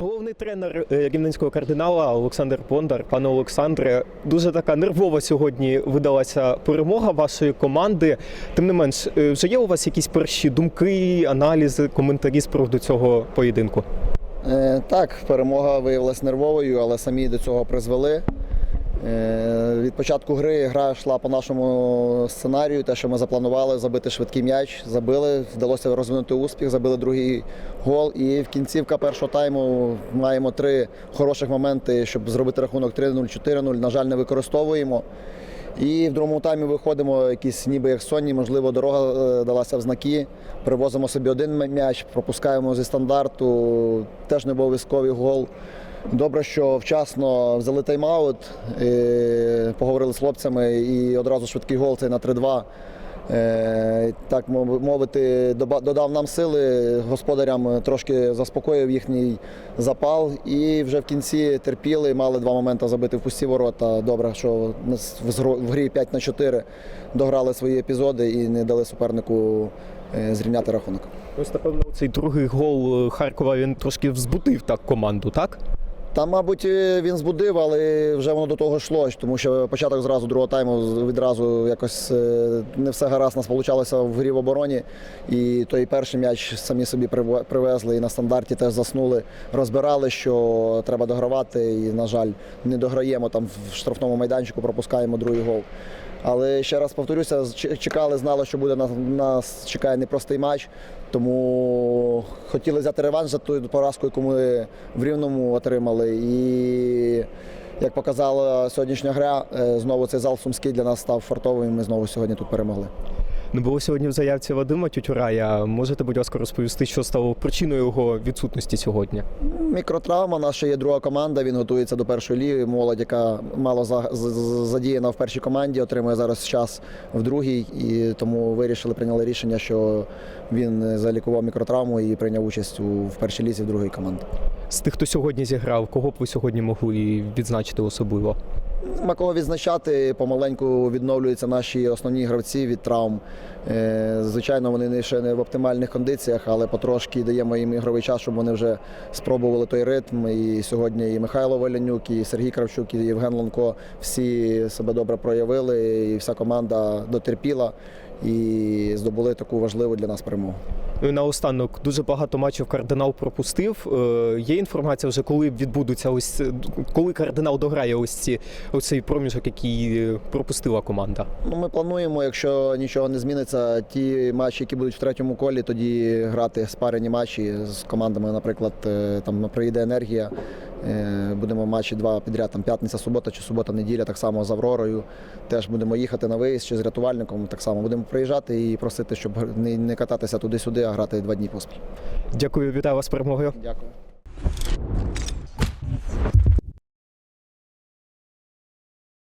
Головний тренер е, рівненського кардинала Олександр Бондар. Пане Олександре, дуже така нервова сьогодні видалася перемога вашої команди. Тим не менш, е, вже є у вас якісь перші думки, аналізи, коментарі з приводу цього поєдинку? Е, Так, перемога виявилася нервовою, але самі до цього призвели. Е, Від початку гри гра йшла по нашому сценарію, те, що ми запланували, забити швидкий м'яч, забили, вдалося розвинути успіх, забили другий гол. І в кінцівка першого тайму маємо три хороших моменти, щоб зробити рахунок 3-0, 4-0. На жаль, не використовуємо. І в другому таймі виходимо, якісь ніби як сонні, можливо, дорога е, далася в знаки. Привозимо собі один м'яч, пропускаємо зі стандарту, теж не обов'язковий гол. Добре, що вчасно взяли тайм-аут, поговорили з хлопцями і одразу швидкий гол цей на 3-2. Е, Так мовити, додав нам сили, господарям трошки заспокоїв їхній запал. І вже в кінці терпіли, мали два моменти забити в пусті ворота. Добре, що в грі 5 на 4 дограли свої епізоди і не дали супернику е, зрівняти рахунок. Ось напевно, цей другий гол е, Харкова він трошки взбудив так команду, так? Там, мабуть, він збудив, але вже воно до того йшло, тому що початок зразу другого тайму відразу якось е, не все гаразд нас вийшло в грі в обороні. І той перший м'яч самі собі привезли і на стандарті теж заснули, розбирали, що треба догравати. І, на жаль, не дограємо там в штрафному майданчику, пропускаємо другий гол. Але ще раз повторюся, чекали, знали, що буде нас, нас чекає непростий матч. Тому хотіли взяти реванш за ту поразку, яку ми в рівному отримали. І як показала сьогоднішня гра, е, знову цей зал Сумський для нас став фартовим. і Ми знову сьогодні тут перемогли. Не було сьогодні в заявці Вадима Тютюрая. Можете, будь ласка, розповісти, що стало причиною його відсутності сьогодні? Мікротравма, наша є друга команда. Він готується до першої ліги. Молодь, яка мало задіяна в першій команді, отримує зараз час в другій. І тому вирішили, прийняли рішення, що він залікував мікротравму і прийняв участь у в першій лізі в другої команди. З тих, хто сьогодні зіграв, кого б ви сьогодні могли відзначити особливо? Нема кого відзначати. Помаленьку відновлюються наші основні гравці від травм. Е, Звичайно, вони ще не в оптимальних кондиціях, але потрошки даємо їм ігровий час, щоб вони вже спробували той ритм. І сьогодні і Михайло Валянюк, і Сергій Кравчук, і Євген Ланко всі себе добре проявили, і вся команда дотерпіла і здобули таку важливу для нас перемогу. Ну наостанок дуже багато матчів кардинал пропустив. Е, Є інформація вже, коли відбудуться ось коли кардинал дограє ось ці ось цей проміжок, який е, пропустила команда. Ну, ми плануємо, якщо нічого не зміниться, ті матчі, які будуть в третьому колі, тоді грати спарені матчі з командами, наприклад, е, там приїде енергія. Е, Будемо матчі два підряд, там п'ятниця, субота чи субота-неділя, так само з Авророю. Теж будемо їхати на виїзд чи з рятувальником. Так само будемо приїжджати і просити, щоб не, не кататися туди-сюди, а грати два дні поспіль. Дякую, вітаю вас з перемогою. Дякую.